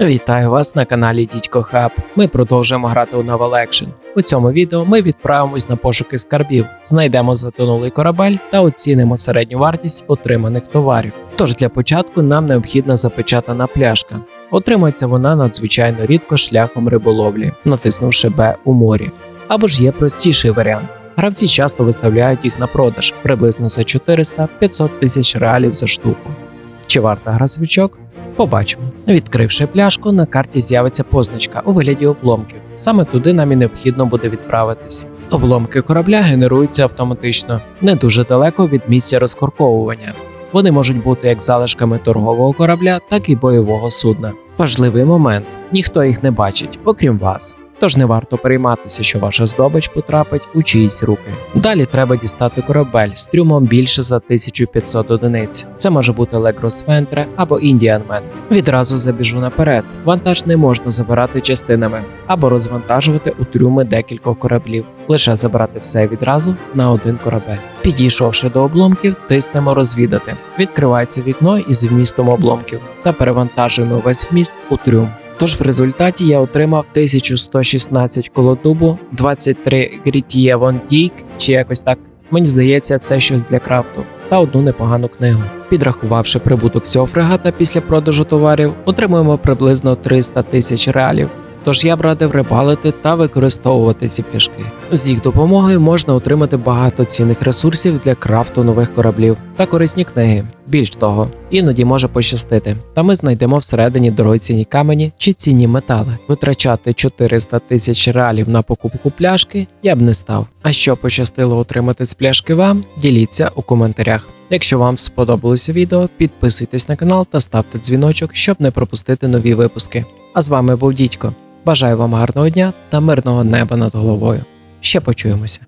Вітаю вас на каналі Дідько Хаб. Ми продовжуємо грати у Novel Action. У цьому відео ми відправимось на пошуки скарбів, знайдемо затонулий корабель та оцінимо середню вартість отриманих товарів. Тож для початку нам необхідна запечатана пляшка. Отримується вона надзвичайно рідко шляхом риболовлі, натиснувши Б у морі. Або ж є простіший варіант. Гравці часто виставляють їх на продаж приблизно за 400-500 тисяч реалів за штуку. Чи варта гра свічок? Побачимо. Відкривши пляшку, на карті з'явиться позначка у вигляді обломків. Саме туди нам і необхідно буде відправитись. Обломки корабля генеруються автоматично, не дуже далеко від місця розкорковування. Вони можуть бути як залишками торгового корабля, так і бойового судна. Важливий момент: ніхто їх не бачить, окрім вас. Тож не варто перейматися, що ваша здобич потрапить у чиїсь руки. Далі треба дістати корабель з трюмом більше за 1500 одиниць. Це може бути Легрос Вентре або Індіанмен. Відразу забіжу наперед. Вантаж не можна забирати частинами або розвантажувати у трюми декількох кораблів. Лише забирати все відразу на один корабель. Підійшовши до обломків, тиснемо розвідати. Відкривається вікно із вмістом обломків та перевантажуємо весь вміст у трюм. Тож в результаті я отримав 1116 колодубу, 23 Грітіє Дік, чи якось так. Мені здається, це щось для крафту, та одну непогану книгу. Підрахувавши прибуток цього фрегата після продажу товарів, отримуємо приблизно 300 тисяч реалів. Тож я б радив рибалити та використовувати ці пляшки. З їх допомогою можна отримати багато цінних ресурсів для крафту нових кораблів та корисні книги. Більш того, іноді може пощастити, та ми знайдемо всередині дорогоцінні камені чи цінні метали. Витрачати 400 тисяч реалів на покупку пляшки я б не став. А що пощастило отримати з пляшки вам, діліться у коментарях. Якщо вам сподобалося відео, підписуйтесь на канал та ставте дзвіночок, щоб не пропустити нові випуски. А з вами був Дідько. Бажаю вам гарного дня та мирного неба над головою. Ще почуємося.